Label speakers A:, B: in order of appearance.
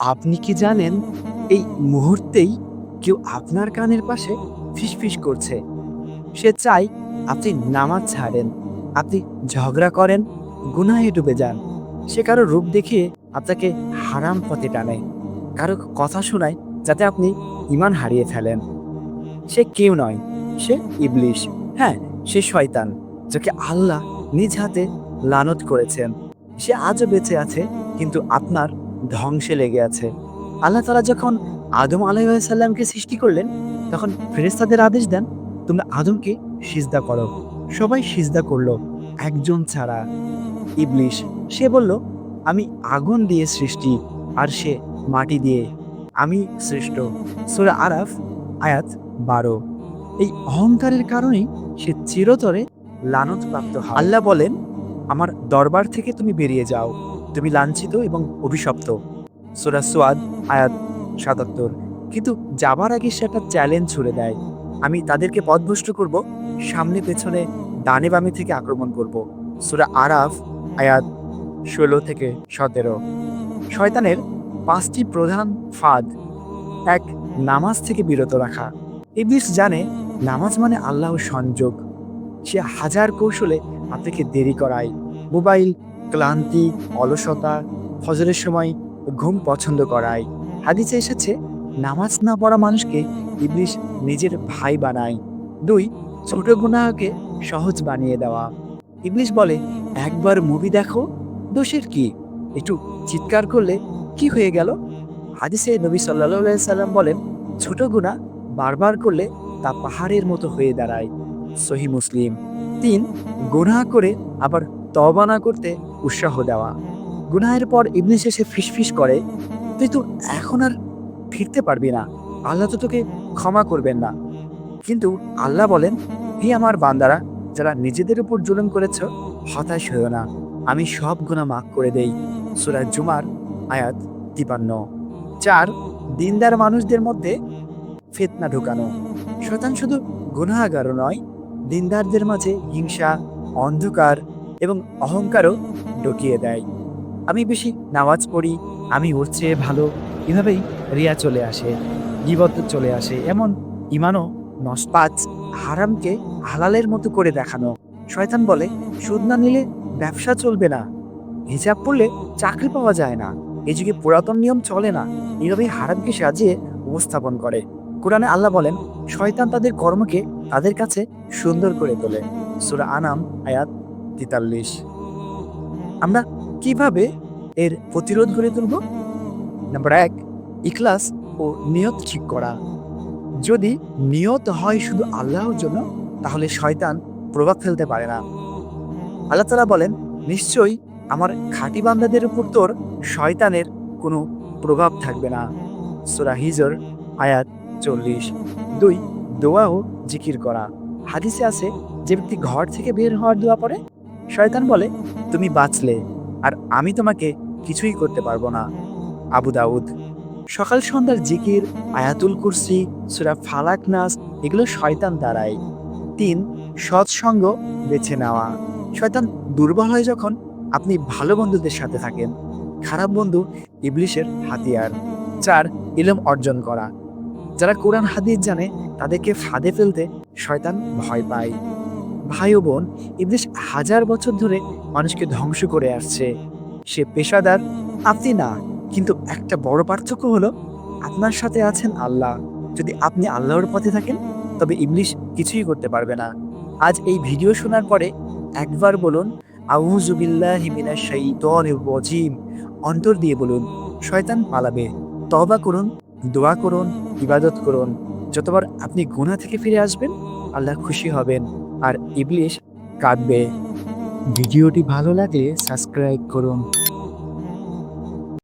A: আপনি কি জানেন, এই মুহূর্তেই কেউ আপনার কানের পাশে ফিসফিস করছে। সে চাই আপনি নামাজ ছাড়েন, আপনি ঝগড়া করেন, গুনাহে ডুবে যান। সে কারও রূপ দেখিয়ে আপনাকে হারাম পথে টানে, কারও কথা শোনায় যাতে আপনি ইমান হারিয়ে ফেলেন। সে কেউ নয়, সে ইবলিশ হ্যাঁ সে শয়তান, যাকে আল্লাহ নিজ হাতে লানত করেছেন। সে আজও বেঁচে আছে, কিন্তু আপনার ধ্বংসে লেগে আছে। আল্লাহ তালা যখন আদম আলাইসাল্লামকে সৃষ্টি করলেন, তখন ফেরেস্তাদের আদেশ দেন, তোমরা আদমকে সিজদা করো। সবাই সিজদা করল, একজন ছাড়া। ইবলিশ সে বলল, আমি আগুন দিয়ে সৃষ্টি আর সে মাটি দিয়ে। আমি সৃষ্ট। সুরা আরাফ, আয়াত বারো। এই অহংকারের কারণেই সে চিরতরে লানত প্রাপ্ত আল্লাহ বলেন, আমার দরবার থেকে তুমি বেরিয়ে যাও। তুমি লাঞ্ছিত এবং অভিশপ্ত। সোরা সোয়াদ, আয়াত সাতাত্তর। কিন্তু যাবার আগে সে একটা চ্যালেঞ্জ ছুড়ে দেয়। আমি তাদেরকে পথভ্রষ্ট করব, সামনে পেছনে ডানে বামে থেকে আক্রমণ করব। সুরা আরাফ, আয়াত ষোলো থেকে সতেরো। শয়তানের পাঁচটি প্রধান ফাঁদ। এক, নামাজ থেকে বিরত রাখা। ইবলিস জানে নামাজ মানে আল্লাহ সংযোগ। সে হাজার কৌশলে আপনাকে দেরি করায়। মোবাইল ক্লান্তি, অলসতা, ফজরের সময় ঘুম পছন্দ করায়। হাদিসে এসেছে, নামাজ না পড়া মানুষকে ইবলিশ নিজের ভাই বানায়। দুই, ছোট গুনাহকে সহজ বানিয়ে দেওয়া। ইবলিশ বলে, একবার মুভি দেখো, দোষের কি? একটু চিৎকার করলে কি হয়ে গেল? হাদিসে নবী সাল্লাহ সাল্লাম বলেন, ছোট গুণা বারবার করলে তা পাহাড়ের মতো হয়ে দাঁড়ায়। সহি মুসলিম। তিন, গুনাহ করে আবার তবা না করতে উৎসাহ দেওয়া। গুনাহের পর ইবলিশ এসে ফিসফিস করে, তুই তো এখন আর ফিরতে পারবি না। আল্লাহ তো তোকে ক্ষমা করবেন না। কিন্তু আল্লাহ বলেন, হে আমার বান্দারা, যারা নিজেদের উপর জুলুম করেছ, হতাশ হয়েও না। আমি সব গুণা মাফ করে দেই। সুরা জুমার আয়াত তিপান্ন। চার, দিনদার মানুষদের মধ্যে ফেতনা ঢুকানো। শতান শুধু গুনাহাগারও নয়, দিনদারদের মাঝে হিংসা, অন্ধকার এবং অহংকারও ঢুকিয়ে দেয়। আমি বেশি নামাজ পড়ি, আমি ওর চেয়ে ভালো। এভাবেই রিয়া চলে আসে, গিবত চলে আসে, এমন ইমানও নষ্ট পাঁচ হারামকে হালালের মতো করে দেখানো। শয়তান বলে, সুদ না নিলে ব্যবসা চলবে না। হিজাব পড়লে চাকরি পাওয়া যায় না। এই যুগে পুরাতন নিয়ম চলে না। এভাবেই হারামকে সাজিয়ে উপস্থাপন করে। কোরআনে আল্লাহ বলেন, শয়তান তাদের কর্মকে তাদের কাছে সুন্দর করে তোলে। সুরা আনাম, আয়াত তেতাল্লিশ। আমরা কীভাবে এর প্রতিরোধ গড়ে তুলব? নাম্বার এক, ইখলাস ও নিয়ত ঠিক করা। যদি নিয়ত হয় শুধু আল্লাহর জন্য, তাহলে শয়তান প্রভাব ফেলতে পারে না। আল্লাহ তালা বলেন, নিশ্চয়ই আমার খাঁটি বান্দাদের উপর তোর শয়তানের কোনো প্রভাব থাকবে না। সুরা হিজর, আয়াত চল্লিশ। দুই, দোয়া ও জিকির করা। হাদিসে আছে, যে ব্যক্তি ঘর থেকে বের হওয়ার দোয়া পড়ে শয়তান বলে, তুমি বাঁচলে আর আমি তোমাকে কিছুই করতে পারব না। আবু দাউদ। সকাল সন্ধ্যার জিকির, আয়াতুল কুরসি, সুরা ফালাক, নাস, এগুলো শয়তান দ্বারাই। তিন, সৎসঙ্গ বেছে নেওয়া। শয়তান দুর্বল হয় যখন আপনি ভালো বন্ধুদের সাথে থাকেন, খারাপ বন্ধু ইবলিশের হাতিয়ার। চার, ইলম অর্জন করা। যারা কোরআন, হাদিস জানে, তাদেরকে ফাঁদে ফেলতে শয়তান ভয় পায়। ভাই ও বোন ইবলিশ হাজার বছর ধরে মানুষকে ধ্বংস করে আসছে। সে পেশাদার, আপনি না, কিন্তু একটা বড় পার্থক্য হলো, আপনার সাথে আছেন আল্লাহ। যদি আপনি আল্লাহর পথে থাকেন, তবে ইবলিশ কিছুই করতে পারবে না। আজ এই ভিডিও শোনার পরে একবার বলুন আউজুবিল্লাহি মিনাশ শাইতানির রাজিম। অন্তর দিয়ে বলুন, শয়তান পালাবে। তবা করুন, দোয়া করুন, ইবাদত করুন। যতবার আপনি গুনাহ থেকে ফিরে আসবেন, আল্লাহ খুশি হবেন। আর ইবলিশ কাঁদবে। ভিডিওটি ভালো লাগলে সাবস্ক্রাইব করুন।